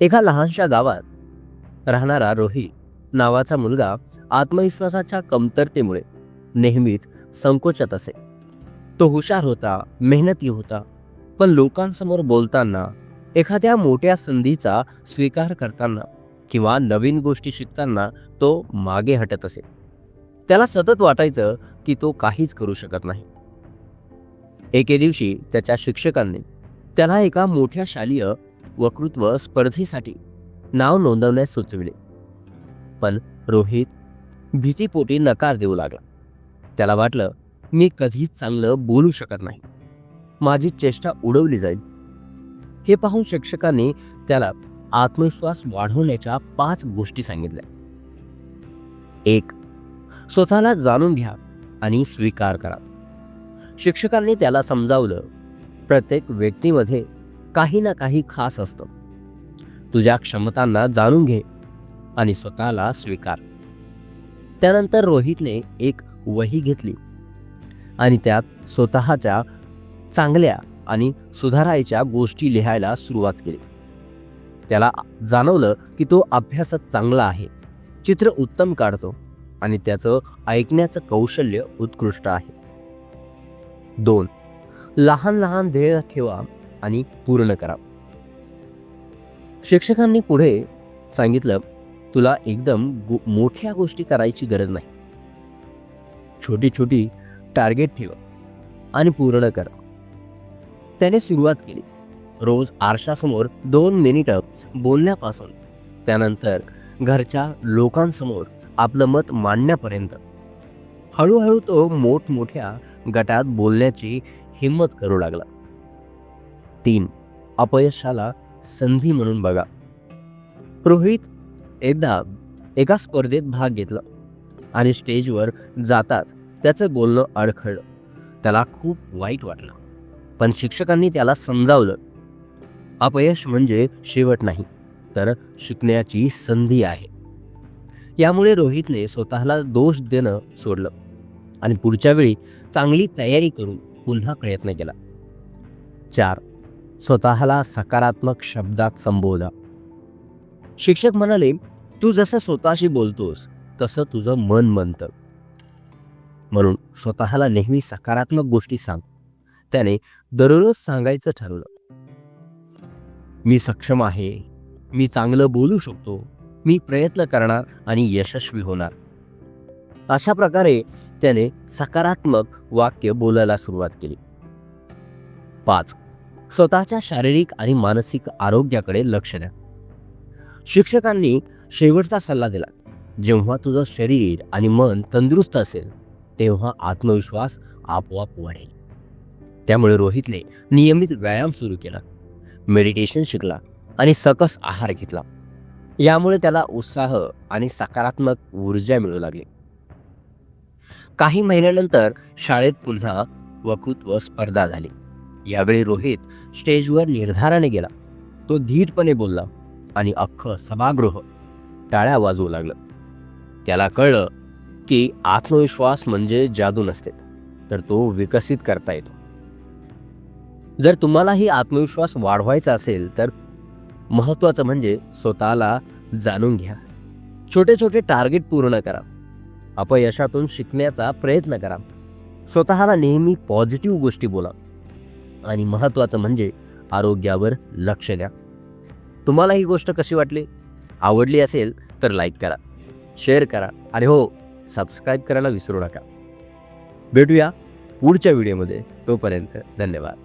एका लहानशा गावात राहणारा रोही नावाचा मुलगा आत्मविश्वासाच्या कमतरतेमुळे नेहमीच संकोचात असे. तो हुशार होता मेहनती होता पण लोकांसमोर बोलताना एखाद्या मोठ्या संधीचा स्वीकार करताना किंवा नवीन गोष्टी शिकताना तो मागे हटत असे. त्याला सतत वाटायचं की तो काहीच करू शकत नाही. एके दिवशी त्याच्या शिक्षकांनी त्याला एका मोठ्या शालेय वक्तृत्व स्पर्धेसाठी नाव नोंदवण्यास सुचविले. पण रोहित भीतीपोटी नकार देऊ लागला. त्याला वाटलं मी कधीच चांगलं बोलू शकत नाही. माझी चेष्टा उडवली जाईल. हे पाहून शिक्षकांनी त्याला आत्मविश्वास वाढवण्याच्या पाच गोष्टी सांगितल्या. एक स्वतःला जाणून घ्या आणि स्वीकार करा. शिक्षकांनी त्याला समजावलं प्रत्येक व्यक्तीमध्ये काही ना काही खास असतं. तुझ्या क्षमतांना जाणून घे आणि स्वतःला स्वीकार. त्यानंतर रोहितने एक वही घेतली आणि त्यात स्वतःच्या चांगल्या आणि सुधारायच्या गोष्टी लिहायला सुरुवात केली. त्याला जाणवलं की तो अभ्यासात चांगला आहे चित्र उत्तम काढतो आणि त्याचं ऐकण्याचं कौशल्य उत्कृष्ट आहे. दोन लहान लहान ध्येय ठेवा आणि पूर्ण करा. शिक्षकांनी पुढे सांगितलं तुला एकदम गो- मोठ्या गोष्टी करायची गरज नाही. छोटी छोटी टार्गेट ठेवा आणि पूर्ण करा. त्याने सुरुवात केली. रोज आरशासमोर दोन मिनिटं बोलण्यापासून त्यानंतर घरच्या लोकांसमोर आपलं मत मांडण्यापर्यंत. हळूहळू तो मोठमोठ्या गटात बोलण्याची हिंमत करू लागला. तीन. अपयशाला संधी म्हणून बघा. रोहित एकदा एका स्पर्धेत भाग घेतला आणि स्टेजवर जाताच त्याचं बोलणं अडखळलं. त्याला खूप वाईट वाटलं. पण शिक्षकांनी त्याला समजावलं. अपयश म्हणजे शेवट नाही तर शिकण्याची संधी आहे. यामुळे रोहितने स्वतःला दोष देणं सोडलं आणि पुढच्या वेळी चांगली तयारी करून पुन्हा प्रयत्न केला. चार. स्वतःला सकारात्मक शब्दात संबोधा. शिक्षक म्हणाले तू जसं स्वतःशी बोलतोस तसं तुझं मन म्हणतं म्हणून स्वतःला नेहमी सकारात्मक गोष्टी सांग. त्याने दररोज सांगायचं ठरवलं. मी सक्षम आहे मी चांगलं बोलू शकतो मी प्रयत्न करणार आणि यशस्वी होणार. अशा प्रकारे त्याने सकारात्मक वाक्य बोलायला सुरुवात केली. पाच. स्वतःच्या शारीरिक आणि मानसिक आरोग्याकडे लक्ष द्या. शिक्षकांनी शेवटचा सल्ला दिला. जेव्हा तुझं शरीर आणि मन तंदुरुस्त असेल तेव्हा आत्मविश्वास आपोआप वाढेल. त्यामुळे रोहितने नियमित व्यायाम सुरू केला. मेडिटेशन शिकला आणि सकस आहार घेतला. यामुळे त्याला उत्साह आणि सकारात्मक ऊर्जा मिळू लागली. काही महिन्यानंतर शाळेत पुन्हा वकृत्व स्पर्धा झाली. यावेळी रोहित स्टेजवर निर्धाराने गेला. तो धीरपणे बोलला आणि अख्खं सभागृह टाळ्या वाजवू लागलं. त्याला कळलं की आत्मविश्वास म्हणजे जादू नसते तर तो विकसित करता येतो. जर तुम्हालाही आत्मविश्वास वाढवायचा असेल तर महत्त्वाचं म्हणजे स्वतःला जाणून घ्या. छोटे छोटे टार्गेट पूर्ण करा. अपयशातून शिकण्याचा प्रयत्न करा. स्वतःला नेहमी पॉझिटिव्ह गोष्टी बोला. आणि महत्त्वाचं म्हणजे आरोग्यावर लक्ष द्या. तुम्हाला ही गोष्ट कशी वाटली? आवडली असेल तर लाईक करा शेअर करा आणि हो सबस्क्राईब करायला विसरू नका. भेटूया पुढच्या व्हिडिओमध्ये तोपर्यंत धन्यवाद.